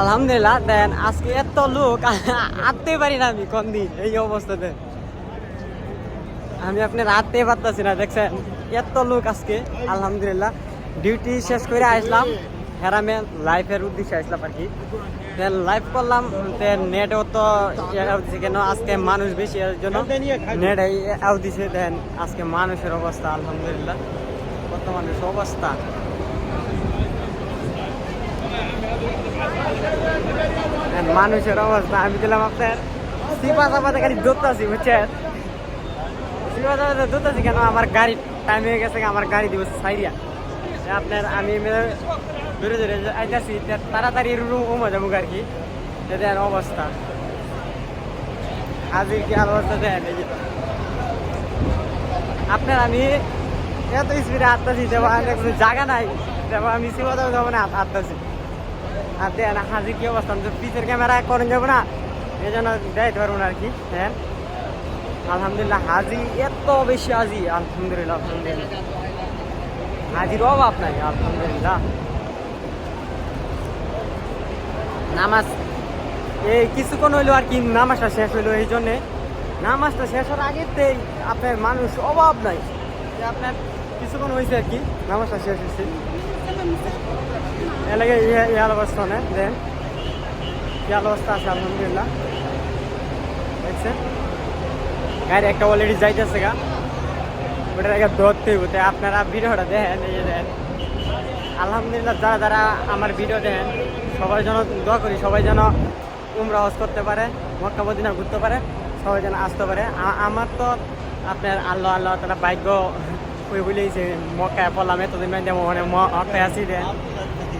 আলহামদুলিল্লাহ, দেন আজকে এত লোক, আটতে পারি না আমি কোন দিন, এই অবস্থাতে। আমি আপনার আটতে পারতেছি না, দেখছেন? এত লোক আজকে, আলহামদুলিল্লাহ। ডিউটি শেষ করে আসলাম, হেরামে লাইফের উদ্দেশ্যে আসলাম আর কি। দেন লাইভ করলাম, দেন নেটও তো কেন, আজকে মানুষ বেশি, এর জন্য নেট আউট দিছে দেন আজকে মানুষের অবস্থা, আলহামদুলিল্লাহ। কত মানুষ অবস্থা। মানুষের অবস্থা, আমি দিলাম আপনার। সিপা চাপাতে খালি দৌড়তাছি, বুঝছেন? সিপা চাপাতে দৌড়তাছি কেন? আমার গাড়ি টাইম হয়ে গেছে, আমার গাড়ি দিব সাইরিয়া আপনার, আমি ধরে ধরে আইতাছি তাড়াতাড়ি রুম যাব আর কি। এতে অবস্থা। আজকে কি অবস্থা দেন আপনার, আমি এত স্পিডে আটতাছি কোনো জায়গা নাই। দেবো, আমি সিপা চাপা যাব না আটতাছি আর দেন হাজি কি অবস্থা? তো ক্যামেরা যাব না এই জন্য পারব না আর কি হ্যাঁ? আলহামদুলিল্লাহ হাজি এত বেশি হাজি আলহামদুলিল্লাহ আলহামদুলিল্লাহ। হাজির অভাব নাই, আলহামদুলিল্লাহ। নামাজ, এই কিছুক্ষণ হইল আর কি, নামাজটা শেষ হইল এই জন্যে। নামাজটা শেষ হওয়ার আগেতেই আপনার মানুষ অভাব নাই। আপনার কিছুক্ষণ হয়েছে আর কি, নামাজটা শেষ হয়েছে ইয়ার অবস্থা না দেন। ইয়ার অবস্থা আছে, আলহামদুলিল্লাহ। গাড়ি একটা অলরেডি যাইতেছে গা। ওটার আগে ধরতে হইব আপনারা ভিডিওটা দেখেন, এই যে দেখেন। আলহামদুলিল্লাহ, যারা যারা আমার ভিডিও দেখেন, সবাই যেন দোয়া করি, সবাই যেন উমরা হজ করতে পারে, মক্কা, মদিনা ঘুরতে পারে, সবাই যেন আসতে পারে। আমার তো আপনার আল্লাহ আল্লাহ তারা ভাগ্য ওই বলেইছে মক্কায় পড়লাম, এতদিন মক্কায় আসি দেন।